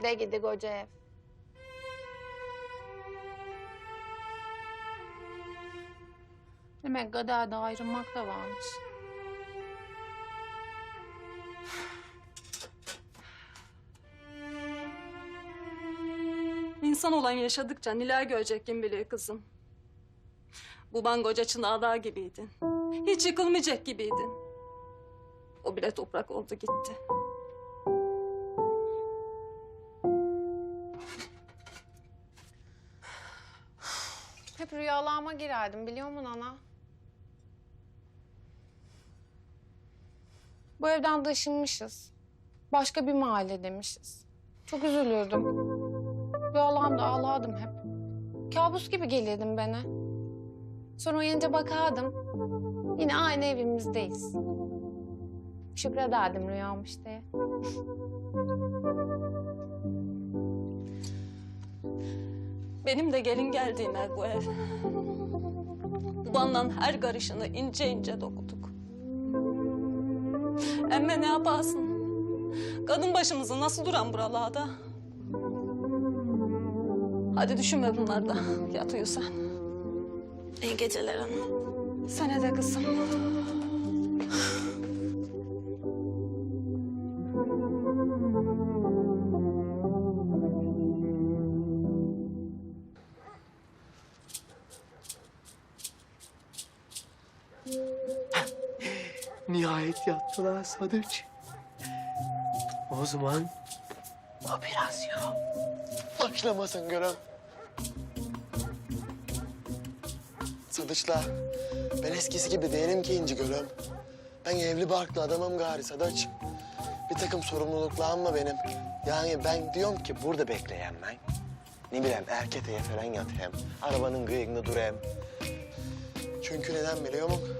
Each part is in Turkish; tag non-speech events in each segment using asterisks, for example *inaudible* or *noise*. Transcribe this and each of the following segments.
Nereye gidi koca ev? Demek kadar da ayrılmak da varmış. İnsan olan yaşadıkça neler görecek kim bilir kızım. Baban koca çınarlar gibiydin. Hiç yıkılmayacak gibiydin. O bile toprak oldu gitti. Hep rüyalarıma girerdim biliyor musun ana? Bu evden taşınmışız. Başka bir mahalle demişiz. Çok üzülürdüm. Rüyalarımda ağlardım hep. Kabus gibi gelirdim bana. Sonra uyanınca bakardım. Yine aynı evimizdeyiz. Şükrederdim rüyamış diye. *laughs* Benim de gelin geldiğim ev bu ev. Babanla her karışını ince ince dokuduk. Emme ne yaparsın? Kadın başımızı nasıl duran buralarda? Hadi düşünme bunlarda. Yat uyu sen. İyi geceler hanım. Sana de kızım. Nihayet yattılar Sadıç. O zaman operasyon. Başlamasın görem. Sadıç'la ben eskisi gibi değilim ki inci görüm. Ben evli barklı adamım gari Sadıç. Bir takım sorumluluklarım var benim. Yani ben diyorum ki burada bekleyen ben. Ne bileyim erketeye falan yatayım. Arabanın kıyığında durayım. Çünkü neden biliyor musun?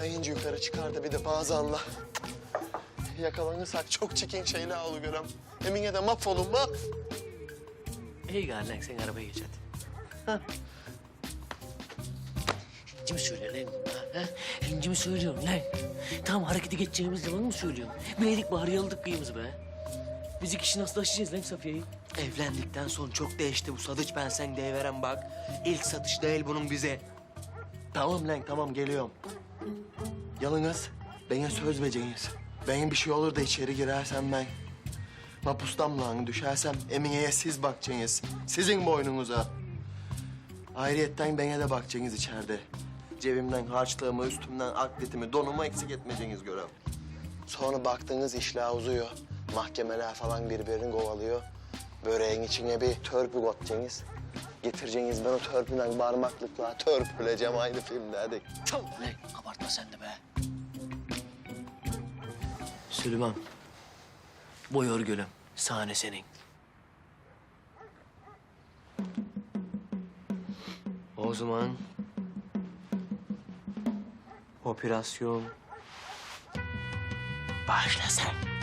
Ben ince yukarı çıkardı bir de bazı Allah. Yakalanırsak çok çirkin şeyler görem. Emine de mahvolun bak. İyi gari sen arabaya geç hadi. İnci mi söylüyor lan bunlar? Ha? İnci mi söylüyorum lan? Tam harekete geçeceğimiz zaman mı söylüyorum? Bileydik bari yalıdık kıyımızı be. Biz iki kişi nasıl taşıyacağız lan Safiye'yi? Evlendikten sonra çok değişti bu sadıç ben sen deyiveren bak. İlk satış değil bunun bize. Tamam lan tamam geliyorum. Yalınız bana söz vereceğiniz. Benim bir şey olur da içeri girersem ben. Mapustan lan düşersem Emine'ye siz bakacaksınız. Sizin boynunuza. Ayrıyetten bana de bakacaksınız içeride. Cebimden harçlığımı, üstümden akletimi, donumu eksik etmeyeceğiniz görev. Sonra baktığınız işler uzuyor. Mahkemeler falan birbirini kovalıyor. Böreğin içine bir törpü kotacaksınız. Getireceğiniz ben o törpüden parmaklıkla törpüleceğim aynı filmde hadi. Lan abartma sen de be. Süleyman. Boy örgülüm. Sahne senin. O zaman... Operasyon... Başla sen.